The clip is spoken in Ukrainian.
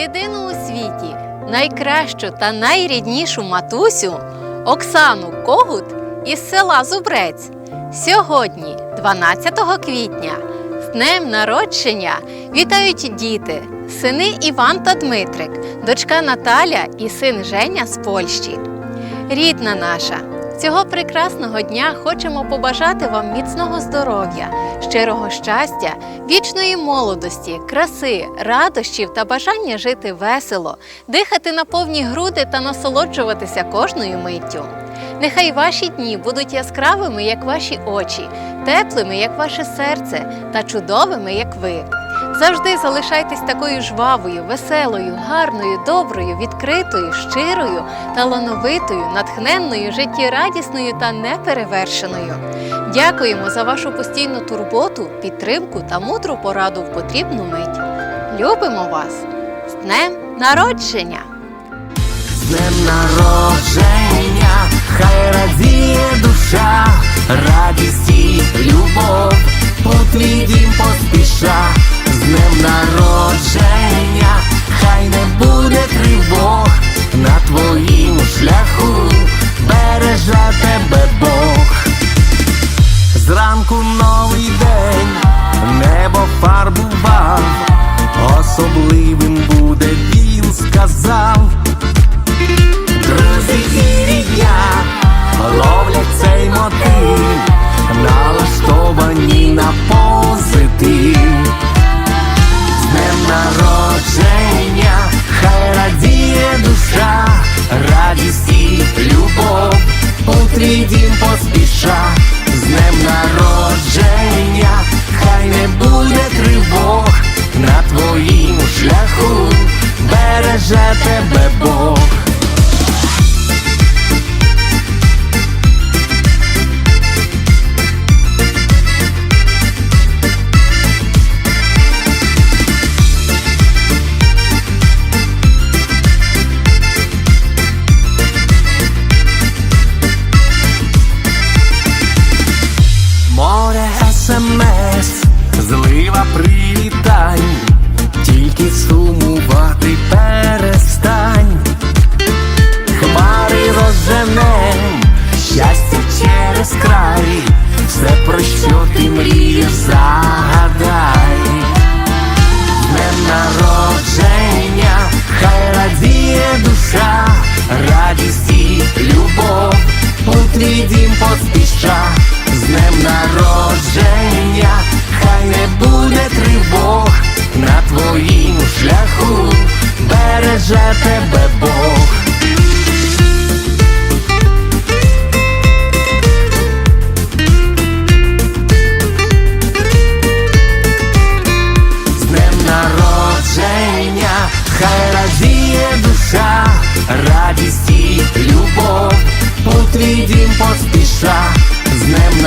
єдину у світі, найкращу та найріднішу матусю Оксану Когут із села Зубрець. Сьогодні, 12 квітня, з днем народження вітають діти, сини Іван та Дмитрик, дочка Наталя і син Женя з Польщі. Рідна наша, цього прекрасного дня хочемо побажати вам міцного здоров'я, щирого щастя, вічної молодості, краси, радощів та бажання жити весело, дихати на повні груди та насолоджуватися кожною миттю. Нехай ваші дні будуть яскравими, як ваші очі, теплими, як ваше серце, та чудовими, як ви. Завжди залишайтесь такою жвавою, веселою, гарною, доброю, відкритою, щирою, талановитою, натхненною, життєрадісною та неперевершеною. Дякуємо за вашу постійну турботу, підтримку та мудру пораду в потрібну мить. Любимо вас з днем народження! З днем народження, хай радіє душа, радість і любов, у твій дім поспіша, дім поспіша, з днем народження, хай не буде тривог. На твоїм шляху, береже тебе Бог. Все про що ти мрієш, загадай. Днем народження, хай радіє душа, радість і любов, у твій дім поспіша, з днем народження, хай не буде тривог на твоїм шляху, береже тебе Бог. свій дім поспіша. З ним